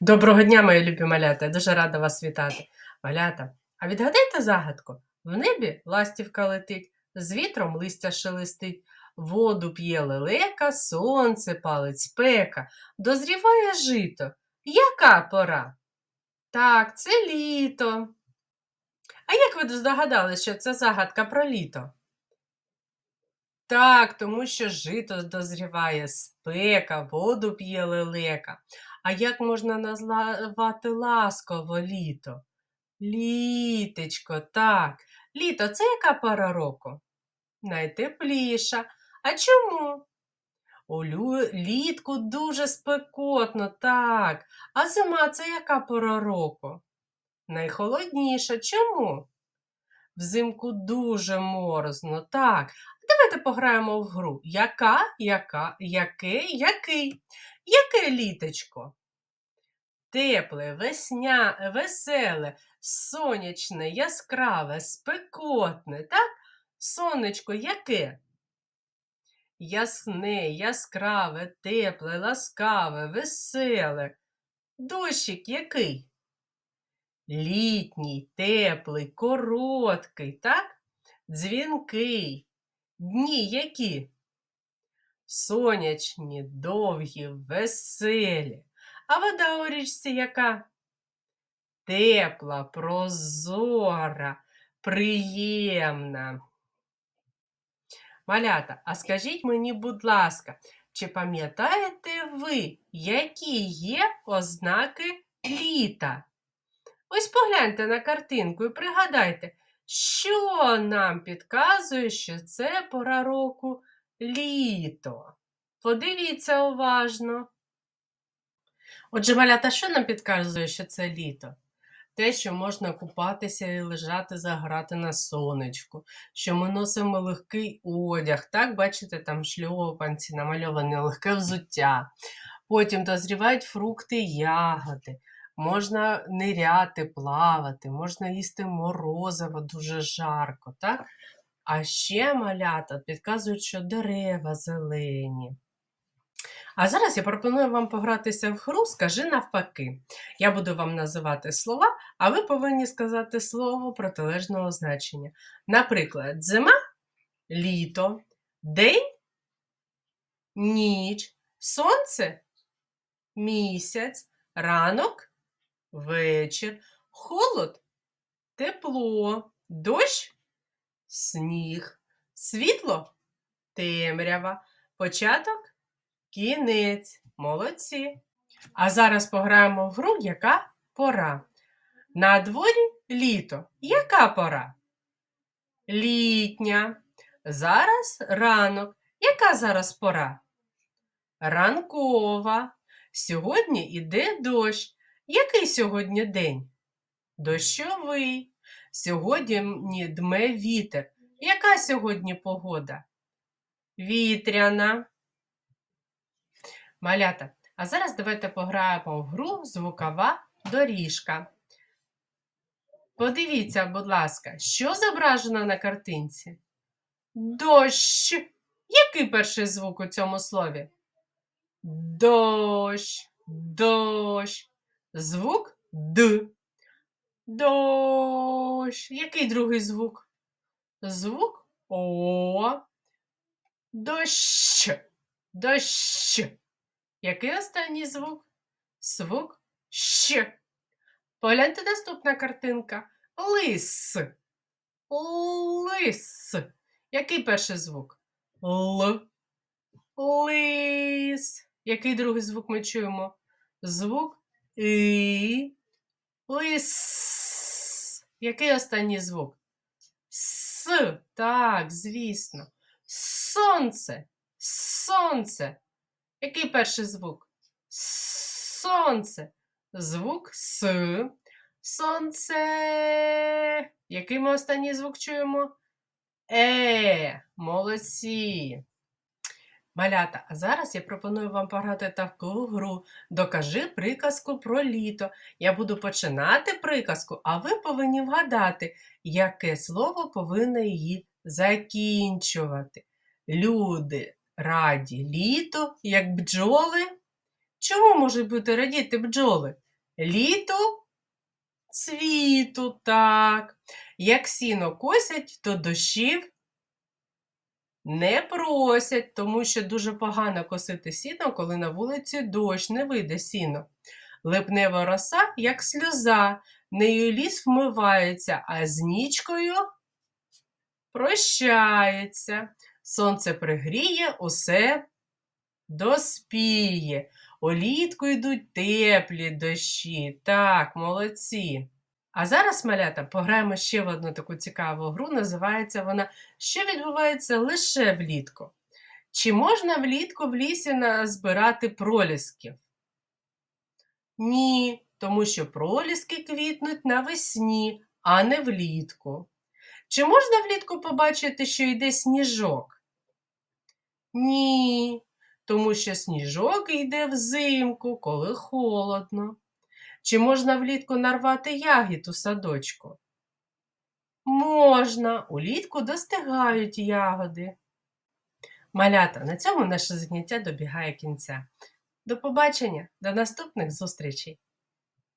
Доброго дня, мої любі малята. Я дуже рада вас вітати. Малята, а відгадайте загадку. В небі ластівка летить, з вітром листя шелестить, воду п'є лелека, сонце палить спека, дозріває жито. Яка пора? Так, це літо. А як ви здогадались, що це загадка про літо? Так, тому що жито дозріває спека, воду п'є лелека. А як можна назвати ласково літо? Літечко, так. Літо це яка пора року? Найтепліша. А чому? У літку дуже спекотно, так. А зима це яка пора року? Найхолодніша. Чому? Взимку дуже морозно, так. Давайте пограємо в гру. Яка, яка, яке, який? Яке літочко? Тепле, весня, веселе, сонячне, яскраве, спекотне, так? Сонечко яке? Ясне, яскраве, тепле, ласкаве, веселе. Дощик який? Літній, теплий, короткий, так? Дзвінкий. Дні які? Сонячні, довгі, веселі. А вода у річці яка? Тепла, прозора, приємна. Малята, а скажіть мені, будь ласка, чи пам'ятаєте ви, які є ознаки літа? Ось погляньте на картинку і пригадайте, що нам підказує, що це пора року літо. Подивіться уважно. Отже, малята, що нам підказує, що це літо? Те, що можна купатися і лежати, заграти на сонечку, що ми носимо легкий одяг, так, бачите, там шльопанці, намальоване легке взуття. Потім дозрівають фрукти, і ягоди, можна ниряти, плавати, можна їсти морозиво дуже жарко, так? А ще малята підказують, що дерева зелені. А зараз я пропоную вам погратися в гру Скажи навпаки. Я буду вам називати слова, а ви повинні сказати слово протилежного значення. Наприклад, зима літо, день ніч, сонце місяць, ранок вечір, холод тепло, дощ сніг, світло темрява, початок кінець. Молодці. А зараз пограємо в гру, яка пора. На дворі літо. Яка пора? Літня. Зараз ранок. Яка зараз пора? Ранкова. Сьогодні іде дощ. Який сьогодні день? Дощовий. Сьогодні дме вітер. Яка сьогодні погода? Вітряна. Малята, а зараз давайте пограємо в гру звукова доріжка. Подивіться, будь ласка, що зображено на картинці? Дощ. Який перший звук у цьому слові? Дощ, дощ. Звук Д. Дощ. Який другий звук? Звук О. Дощ. Дощ. Який останній звук? Звук Щ. Погляньте наступна картинка. Лис. Лис. Який перший звук? Л. Лис. Який другий звук ми чуємо? Звук І. Лис. Який останній звук? С. Так, звісно. Сонце. Сонце. Який перший звук? Сонце. Звук С. Сонце. Який ми останній звук чуємо? Е. Молодці. Малята, а зараз я пропоную вам пограти таку гру. Докажи приказку про літо. Я буду починати приказку, а ви повинні вгадати, яке слово повинно її закінчувати. Люди раді літо, як бджоли. Чому можуть бути радіти бджоли? Літу, цвіту, так. Як сіно косять, то дощів не просять, тому що дуже погано косити сіно, коли на вулиці дощ, не вийде сіно. Липнева роса, як сльоза, нею ліс вмивається, а з нічкою прощається. Сонце пригріє, усе доспіє. Улітку йдуть теплі дощі. Так, молодці. А зараз, малята, пограємо ще в одну таку цікаву гру. Називається вона Що відбувається лише влітку? Чи можна влітку в лісі назбирати пролісків? Ні, тому що проліски квітнуть навесні, а не влітку. Чи можна влітку побачити, що йде сніжок? Ні, тому що сніжок йде взимку, коли холодно. Чи можна влітку нарвати ягід у садочку? Можна, улітку достигають ягоди. Малята, на цьому наше заняття добігає кінця. До побачення, до наступних зустрічей!